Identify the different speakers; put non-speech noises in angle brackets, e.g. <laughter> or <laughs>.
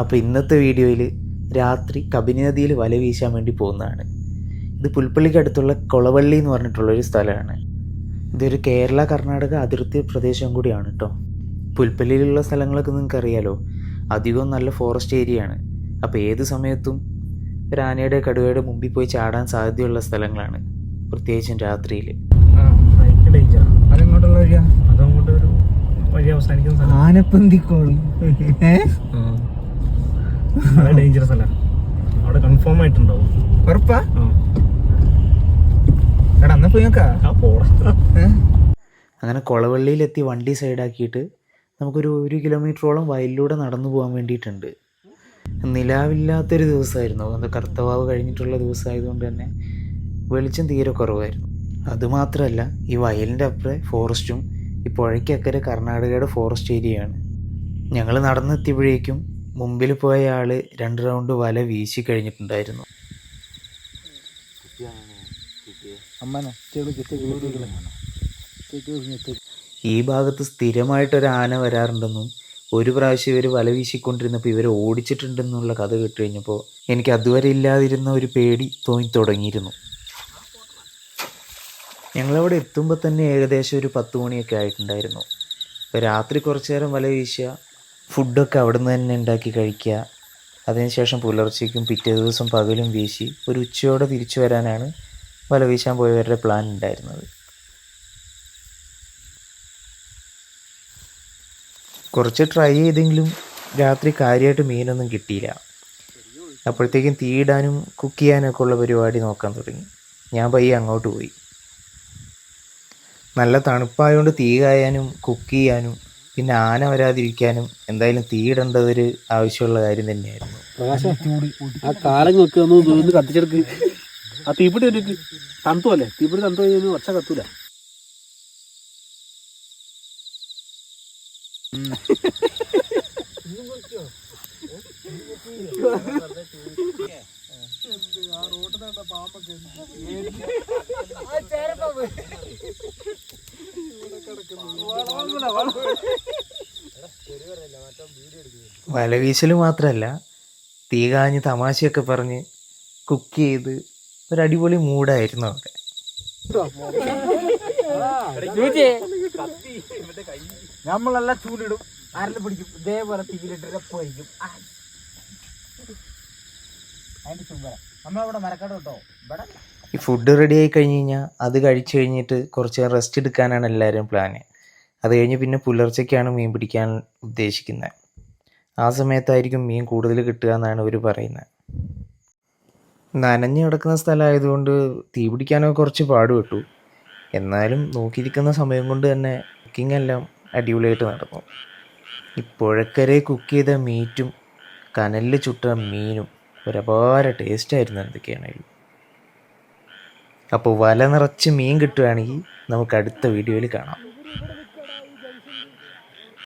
Speaker 1: അപ്പോൾ ഇന്നത്തെ വീഡിയോയിൽ രാത്രി കബിനി നദിയിൽ വല വീശാൻ വേണ്ടി പോകുന്നതാണ്. ഇത് പുൽപ്പള്ളിക്ക് അടുത്തുള്ള കൊളവള്ളി എന്ന് പറഞ്ഞിട്ടുള്ള ഒരു സ്ഥലമാണ്. ഇതൊരു കേരള കർണാടക അതിർത്തി പ്രദേശം കൂടിയാണ് കേട്ടോ പുൽപ്പള്ളിയിലുള്ള സ്ഥലങ്ങളൊക്കെ നിങ്ങൾക്ക് അറിയാലോ അധികവും നല്ല ഫോറസ്റ്റ് ഏരിയ ആണ്. അപ്പോൾ ഏത് സമയത്തും ഒരു ആനയുടെ കടുവയുടെ മുമ്പിൽ പോയി ചാടാൻ സാധ്യതയുള്ള സ്ഥലങ്ങളാണ് പ്രത്യേകിച്ചും രാത്രിയിൽ
Speaker 2: ഡേഞ്ചർ
Speaker 3: അതെങ്ങോട്ടുള്ള
Speaker 2: അവസാനിക്കുന്ന
Speaker 3: ആനപ്പന്തിക്കോളും
Speaker 2: ഡേഞ്ചറസ് <laughs> അല്ല. അവിടെ കൺഫേം ആയിട്ടുണ്ടാവും.
Speaker 3: ഉറപ്പാ?
Speaker 2: ആ.
Speaker 3: എടാ എന്നാ പോയി നോക്കാ.
Speaker 2: ആ ഫോറസ്റ്റ്
Speaker 1: അങ്ങനെ കൊളവള്ളിയിലെത്തി വണ്ടി സൈഡാക്കിയിട്ട് നമുക്കൊരു ഒരു കിലോമീറ്ററോളം വയലിലൂടെ നടന്നു പോകാൻ വേണ്ടിയിട്ടുണ്ട്. നിലാവില്ലാത്തൊരു ദിവസമായിരുന്നു. അത് കർത്തവാവ് കഴിഞ്ഞിട്ടുള്ള ദിവസമായതുകൊണ്ട് തന്നെ വെളിച്ചം തീരെ കുറവായിരുന്നു. അതുമാത്രമല്ല ഈ വയലിന്റെ അപ്പുറം ഫോറസ്റ്റും ഈ പുഴയ്ക്കക്കരെ കർണാടകയുടെ ഫോറസ്റ്റ് ഏരിയയാണ് ഞങ്ങൾ നടന്നെത്തിയപ്പോഴേക്കും മുമ്പിൽ പോയ ആൾ രണ്ട് റൗണ്ട് വല വീശി കഴിഞ്ഞിട്ടുണ്ടായിരുന്നു. ഈ ഭാഗത്ത് സ്ഥിരമായിട്ടൊരു ആന വരാറുണ്ടെന്നും ഒരു പ്രാവശ്യം ഇവർ വല വീശിക്കൊണ്ടിരുന്നപ്പോൾ ഇവരെ ഓടിച്ചിട്ടുണ്ടെന്നുള്ള കഥ കേട്ട് കഴിഞ്ഞപ്പോൾ എനിക്ക് അതുവരെ ഇല്ലാതിരുന്ന ഒരു പേടി തോന്നി തുടങ്ങിയിരുന്നു. ഞങ്ങളവിടെ എത്തുമ്പോൾ തന്നെ ഏകദേശം ഒരു പത്ത് മണിയൊക്കെ ആയിട്ടുണ്ടായിരുന്നു. അപ്പോൾ രാത്രി കുറച്ച് നേരം വല വീശുക ഫുഡൊക്കെ അവിടെ നിന്ന് തന്നെ ഉണ്ടാക്കി കഴിക്കുക. അതിനുശേഷം പുലർച്ചയ്ക്കും പിറ്റേ ദിവസം പകലും വീശി ഒരു ഉച്ചയോടെ തിരിച്ചു വരാനാണ് വല വീശാൻ പോയവരുടെ പ്ലാൻ ഉണ്ടായിരുന്നത്. കുറച്ച് ട്രൈ ചെയ്തെങ്കിലും രാത്രി കാര്യമായിട്ട് മീനൊന്നും കിട്ടിയില്ല. അപ്പോഴത്തേക്കും തീയിടാനും കുക്ക് ചെയ്യാനൊക്കെ ഉള്ള പരിപാടി നോക്കാൻ തുടങ്ങി. ഞാൻ പയ്യെ അങ്ങോട്ട് പോയി. നല്ല തണുപ്പായതുകൊണ്ട് തീ കായാനും കുക്ക് ചെയ്യാനും പിന്നെ ആന വരാതിരിക്കാനും എന്തായാലും തീയിടേണ്ടതൊരു ആവശ്യമുള്ള കാര്യം തന്നെയായിരുന്നു.
Speaker 4: ആ കാലം നോക്കി കത്തിച്ചെടുക്ക്. ആ തീപ്പിടി ഒരു തണുത്തു അല്ലേ? തീപ്പിടി തണുത്തു കഴിഞ്ഞാൽ ഒച്ച കത്തൂല. <laughs>
Speaker 1: വലവീശൽ മാത്രമല്ല തീ കാഞ്ഞ് തമാശയൊക്കെ പറഞ്ഞ് കുക്ക് ചെയ്ത് ഒരു അടിപൊളി മൂഡായിരുന്നു അവിടെ.
Speaker 3: നമ്മളെല്ലാം ചൂടിടും ആരെല്ലാം പിടിക്കും ഇതേപോലെ തീയിലിട്ട് പോയിരിക്കും. അതിന്റെ ചുമ്പര
Speaker 1: ഈ ഫുഡ് റെഡി ആയി കഴിഞ്ഞ് കഴിഞ്ഞാൽ അത് കഴിച്ചു കഴിഞ്ഞിട്ട് കുറച്ച് റെസ്റ്റ് എടുക്കാനാണ് എല്ലാവരും പ്ലാന് അത് കഴിഞ്ഞ് പിന്നെ പുലർച്ചയ്ക്കാണ് മീൻ പിടിക്കാൻ ഉദ്ദേശിക്കുന്നത് ആ സമയത്തായിരിക്കും മീൻ കൂടുതൽ കിട്ടുക എന്നാണ് ഇവർ പറയുന്നത് നനഞ്ഞു കിടക്കുന്ന സ്ഥലമായതുകൊണ്ട് തീ പിടിക്കാനൊക്കെ കുറച്ച് പാടുപെട്ടു. എന്നാലും നോക്കിയിരിക്കുന്ന സമയം കൊണ്ട് തന്നെ കുക്കിംഗ് എല്ലാം അടിപൊളിയായിട്ട് നടന്നു. ഈ പുഴക്കരെ കുക്ക് ചെയ്ത മീറ്റും കനലിൽ ചുട്ട മീനും ഒരപാര ടേസ്റ്റായിരുന്നു എന്തൊക്കെയാണെങ്കിലും അപ്പോൾ വല നിറച്ച് മീൻ കിട്ടുകയാണെങ്കിൽ നമുക്ക് അടുത്ത വീഡിയോയിൽ കാണാം.